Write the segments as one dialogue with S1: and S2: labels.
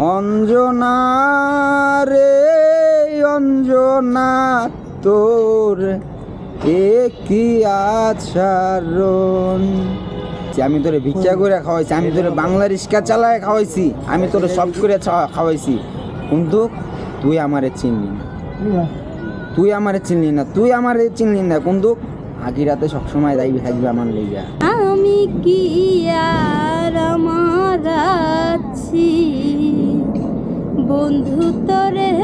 S1: অঞ্জনা রে অঞ্জনা তোর এ কি আচরণ আমি তোরে ভিক্ষা করে খাওয়াইছি, আমি তোরে বাংলা রিক্সা চালায় খাওয়াইছি, আমি তোরে সব করে খাওয়াইছি। কিন্তু তুই আমারে চিনলি না। তুই আমারে চিনলি না, তুই আমারে চিনলি না। কিন্তু আগে রাতে সবসময় দায়ী থাকবে আমার লেগা
S2: আমি কি আর আমার আছি? বন্ধু তোরে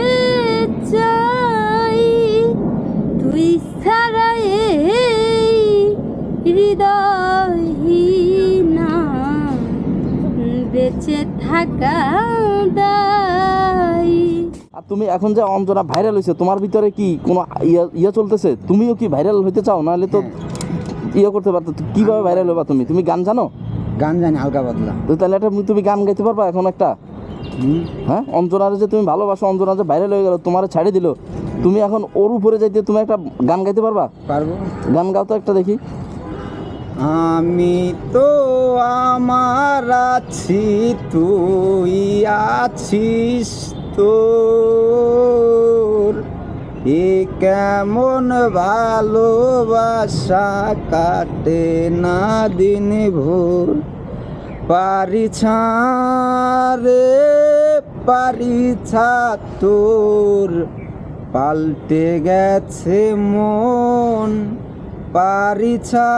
S2: চাই, তুই ছাড়া এই হৃদয়হীনা। বেঁচে থাকা দায়।
S3: আর তুমি এখন যে অঞ্জনা ভাইরাল হয়েছে তোমার ভিতরে কি কোনো ইয়া চলতেছে? তুমিও কি ভাইরাল হইতে চাও? নাহলে তো ইয়ে করতে পারতো। কীভাবে ভাইরাল হবা তুমি? তুমি গান জানো?
S1: গান জানি হালকা পাতলা।
S3: তো তাহলে একটা তুমি গান গাইতে পারবা এখন একটা? হ্যাঁ? অঞ্জনারে যে তুমি ভালোবাসো অঞ্জনা যে ভাইরাল হয়ে গেল তোমার ছেড়ে দিল। তুমি এখন ওর উপরে যাইতে তুমি একটা গান গাইতে পারবা?
S1: পারব।
S3: গান গাও তো একটা দেখি।
S1: আমি তো আমার আছি তুই আছিস তোর। এ কেমন ভালোবাসা কাটে না দিন ভোর পারিছা রে পারিছা তোর। পাল্টে গেছে মন। পারিছা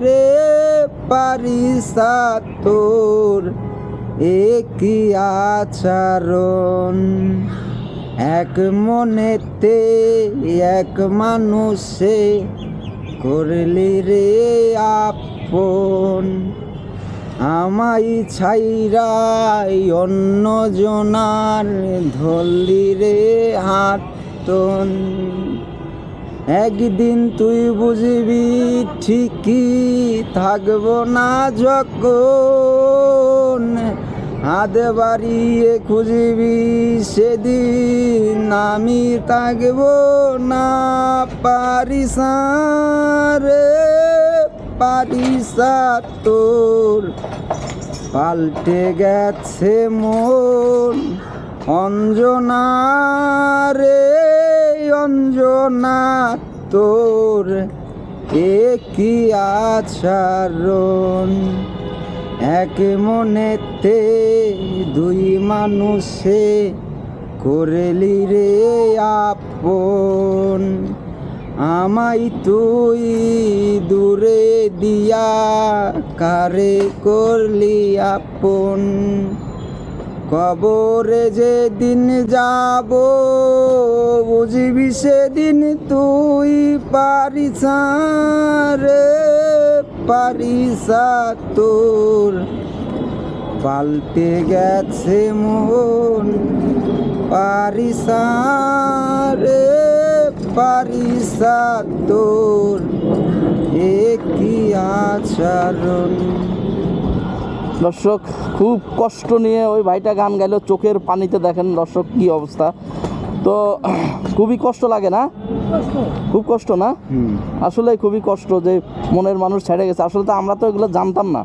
S1: রে পারিছা তোর। এ কি আচরণ। এক মনেতে, এক মানুষে করলি রে আপন। আমাই ছাইরাই অন্য জনার ধরলি রে হাতন। একদিন তুই বুঝবি ঠিকই থাকব না যখন। হাত বাড়িয়ে খুঁজবি সেদিন আমি থাকব না পারিসা রে পারিসা তোর পাল্টে গেছে মন অঞ্জনা রে অঞ্জনা তোর এ কি আচরণ? এক মনেতে দুই মানুষে করলি রে আপন। আমাই তুই দূরে দিয়া কারে করলি আপন? কবরে যে দিন যাব, বুঝবি সেদিন তুই পারিসা রে পারিসা তোর। পাল্টে গেছে মন পারিসা রে পারিসা তোর। এ কি আচরণ?
S3: দর্শক খুব কষ্ট নিয়ে ওই ভাইটা গান গাইলো চোখের পানিতে দেখেন দর্শক কি অবস্থা। তো খুবই কষ্ট লাগে না? খুব কষ্ট না?
S1: হুম।
S3: আসলে খুবই কষ্ট যে মনের মানুষ ছেড়ে গেছে। আসলে তো আমরা তো এগুলো জানতাম না।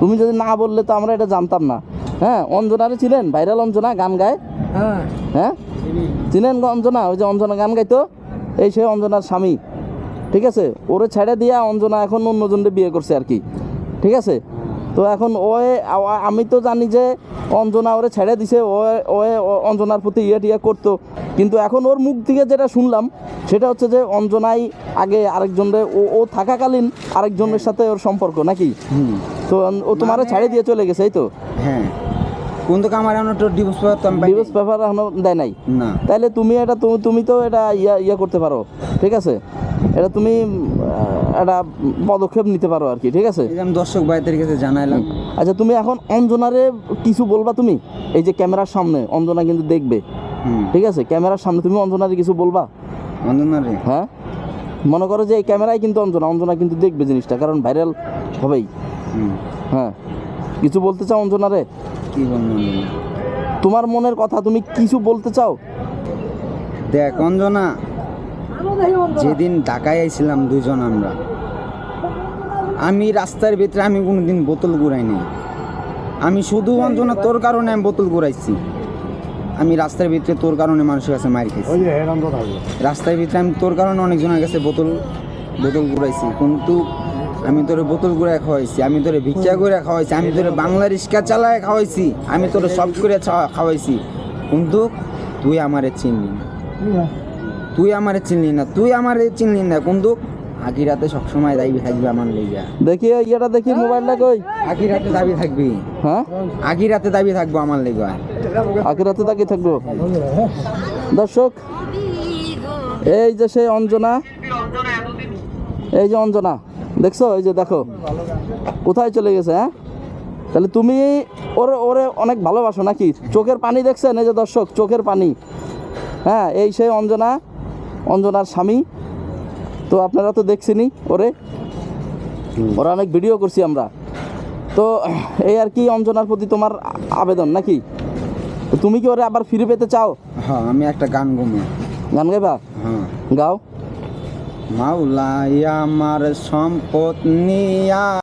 S3: তুমি যদি না বললে তো আমরা এটা জানতাম না। হ্যাঁ অঞ্জনারে ছিলেন ভাইরাল অঞ্জনা গান গায়? হ্যাঁ। চিনেন গো অঞ্জনা? ওই যে অঞ্জনা গান গাইতো? এই সে অঞ্জনার স্বামী। ঠিক আছে? ওরে ছেড়ে দিয়া অঞ্জনা এখন অন্যজনকে বিয়ে করছে আর কি। ঠিক আছে? তো এখন ওয়ে আমি তো জানি যে অঞ্জনা ওরে ছেড়ে দিছে ও ওয়ে ও- অঞ্জনার প্রতি ইয়ে টিয়ে করতো। কিন্তু এখন ওর মুখ থেকে যেটা শুনলাম সেটা হচ্ছে যে অঞ্জনাই আগে আরেকজনের ও ও থাকাকালীন আরেকজনের সাথে ওর সম্পর্ক নাকি? তো ও তোমারে ছেড়ে দিয়ে চলে গেছে এই তো?
S1: হ্যাঁ। কিন্তু আমার এখন তো ডিভোর্স পেপার তো
S3: ডিভোর্স পেপার এখনও দেয় নাই?
S1: না।
S3: তাহলে তুমি এটা তুমি তুমি তো এটা ইয়া ইয়া করতে পারো ঠিক আছে? এটা তুমি একটা পদক্ষেপ নিতে পারো আর কি ঠিক আছে?
S1: আমি দর্শক ভাইদের কাছে জানাইলাম।
S3: আচ্ছা তুমি এখন অঞ্জনারে কিছু বলবা তুমি? এই যে ক্যামেরার সামনে অঞ্জনা কিন্তু দেখবে। ঠিক আছে? ক্যামেরার সামনে তুমি অঞ্জনারে কিছু বলবা?
S1: অঞ্জনা রে
S3: হ্যাঁ? মনে করো যে এই ক্যামেরায় কিন্তু অঞ্জনা অঞ্জনা কিন্তু দেখবে জিনিসটা কারণ ভাইরাল হবেই। হ্যাঁ। কিছু বলতে চাও অঞ্জনারে?
S1: কি
S3: তোমার মনের কথা তুমি কিছু বলতে চাও?
S1: দেখ অঞ্জনা যেদিন ঢাকায় আইছিলাম দুইজন আমরা। আমি রাস্তার ভিতরে আমি কোনোদিন বোতল ঘুরাই নাই। আমি শুধু অঞ্জনা তোর কারণে আমি বোতল ঘুরাইছি। আমি রাস্তার ভিতরে তোর কারণে মানুষের কাছে মার খেয়েছি। রাস্তার ভিতরে আমি তোর কারণে অনেকজনের কাছে বোতল বোতল ঘুরাইছি। কিন্তু আমি তোরে বোতল ঘুরে খাওয়াইছি আমি তোরে ভিক্ষা করে খাওয়াইছি আমি তোরে বাংলা রিক্সা চালায় খাওয়াইছি আমি তোরে সব করে খাওয়া- খাওয়াইছি। কিন্তু তুই আমারে চিনলি না। তুই আমারে চিনলি না তুই আমারে চিনলি না কিন্তু আগে রাতে সবসময় দাবি থাকবে আমার লেগা।
S3: দেখি ইয়েটা দেখি মোবাইলটা কই?
S1: আগে রাতে দাবি থাকবি।
S3: হ্যাঁ?
S1: আগে রাতে দাবি থাকব আমার লেগা।
S3: আখিরাতে দাবি থাকব? দর্শক এই যে সেই অঞ্জনা এই যে অঞ্জনা দেখছ? এই যে দেখো কোথায় চলে গেছে হ্যাঁ? তাহলে তুমি ওরে ওরে অনেক ভালোবাসো নাকি? চোখের পানি দেখছেন? এই যে দর্শক চোখের পানি। হ্যাঁ এই সেই অঞ্জনা অঞ্জনার স্বামী। তো আপনারা তো দেখছেনই ওরে। ওরা অনেক ভিডিও করছি আমরা। তো এই আর কি অঞ্জনার প্রতি তোমার আবেদন নাকি? তুমি কি ওরে আবার ফিরে পেতে চাও?
S1: হ্যাঁ আমি একটা গান গমে
S3: গান গাইবা?
S1: হ্যাঁ।
S3: গাও।
S1: মাওলাই আমার সম্পদ নিয়া